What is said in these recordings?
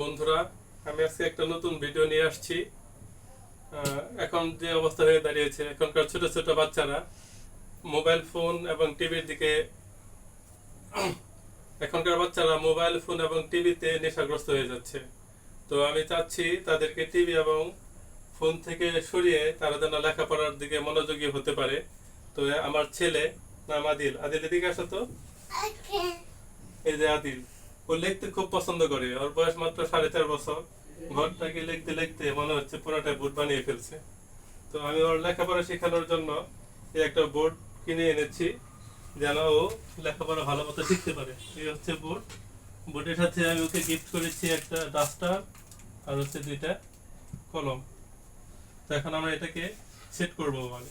বন্ধুরা আমি আজকে একটা নতুন ভিডিও নিয়ে আসছি। এখন যে অবস্থা হয়ে দাঁড়িয়েছে এখনকার ছোট ছোট বাচ্চারা মোবাইল ফোন এবং টিভির দিকে এখনকার বাচ্চারা মোবাইল ফোন এবং টিভিতে নেশাগ্রস্ত হয়ে যাচ্ছে। তো আমি চাচ্ছি তাদেরকে টিভি এবং ফোন থেকে সরিয়ে তারা যেন লেখাপড়ার দিকে মনোযোগী হতে পারে। তো আমার ছেলে নাম আদিল আদিল এদিকে আসো তো। এই যে আদিল। ও লিখতে খুব পছন্দ করে। ওর বয়স মাত্র সাড়ে চার বছর। ঘরটাকে লিখতে লিখতে মনে হচ্ছে পুরোটা বোর্ড বানিয়ে ফেলছে। তো আমি ওর লেখাপড়া শেখানোর জন্য একটা বোর্ড কিনে এনেছি, যেন ও লেখাপড়া ভালো মতো শিখতে পারে। এই হচ্ছে বোর্ড। বোর্ডের সাথে আমি ওকে গিফট করেছি একটা ডাস্টার আর হচ্ছে দুইটা কলম। তো এখন আমরা এটাকে সেট করব মানে।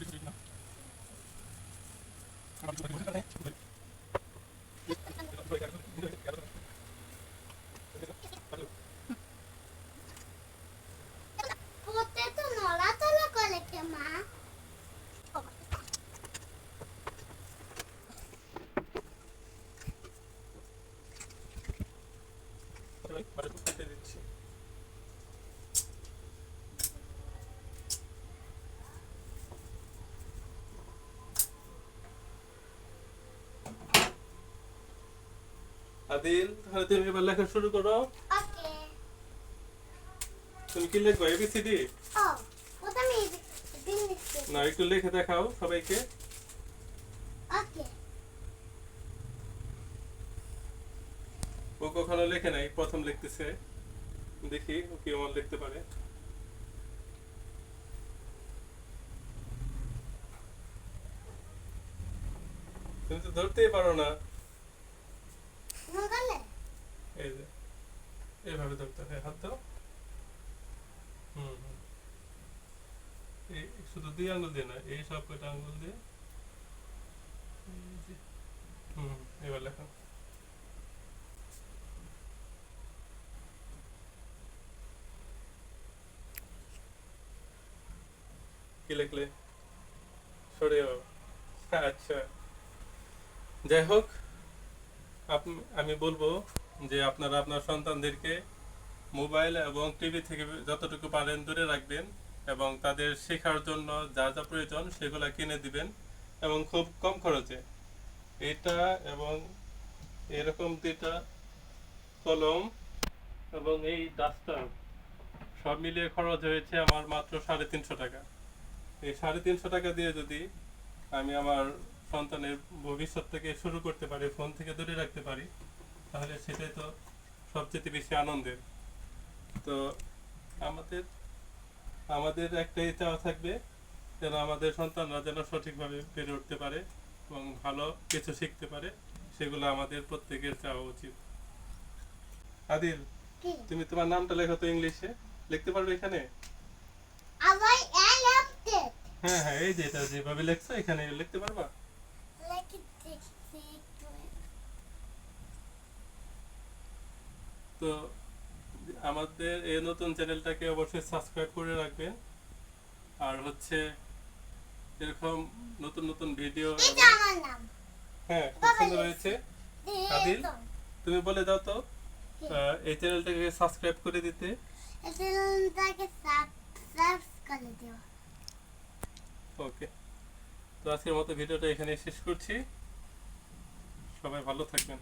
이렇게 있나? 그럼 이거 어디 갈래? আদিল তাহলে তুমি এবার লেখা শুরু করো। ওকে। তুমি কি লিখব এবিসিডি ও প্রথমে লিখতে না একটু লিখে দেখাও সবাইকে। ওকে। ও কখনো লেখে নাই প্রথম লিখতেছে। দেখি ও কি আমার লিখতে পারে। তুমি তো ধরতেই পারো না নগালে এই যে এইভাবে ধরতে হয়, হাত দাও। হুম শুধু দুই আঙ্গুল দিয়ে না এই সব কয়টা আঙ্গুল দিয়ে? হুম এবার লেখো। আচ্ছা। যাই হোক আমি বলব যে আপনারা আপনার সন্তানদেরকে মোবাইল এবং টিভি থেকে যতটুকু পারেন দূরে রাখবেন এবং তাদের শেখার জন্য যা যা প্রয়োজন সেগুলো কিনে দিবেন এবং খুব কম খরচে। এটা এবং এরকম দুইটা কলম এবং এই ডাস্টার সব মিলিয়ে খরচ হয়েছে আমার মাত্র সাড়ে তিনশো টাকা। এই সাড়ে তিনশো টাকা দিয়ে যদি আমি আমার সন্তানের ভবিষ্যৎ থেকে শুরু করতে পারি, ফোন থেকে দূরে রাখতে পারি তাহলে সেটাই তো সবচেয়ে বেশি আনন্দের। তো আমাদের আমাদের একটাই চাওয়া থাকবে যেন আমাদের সন্তানরা যেন সঠিকভাবে বেড়ে উঠতে পারে এবং ভালো কিছু শিখতে পারে সেগুলো আমাদের প্রত্যেকের চাওয়া উচিত। আদিল তুমি তোমার নামটা লেখো তো ইংলিশে। লিখতে পারবে এখানে? হ্যাঁ হ্যাঁ এই যে এটা যেভাবে লেখছো এখানে লিখতে পারবা লেখি দেখছি তো আমাদের এই নতুন চ্যানেলটাকে অবশ্যই সাবস্ক্রাইব করে রাখবেন। আর হচ্ছে এরকম নতুন নতুন ভিডিও হ্যাঁ খুব সুন্দর হয়েছে। আদিল? তুমি বলে দাও তো এই চ্যানেলটাকে সাবস্ক্রাইব করে দিতে। এটাকে সাবস্ক্রাইব করে দিও। ওকে। তো আজকের মতো ভিডিওটা এখানে শেষ করছি। সবাই ভালো থাকবেন।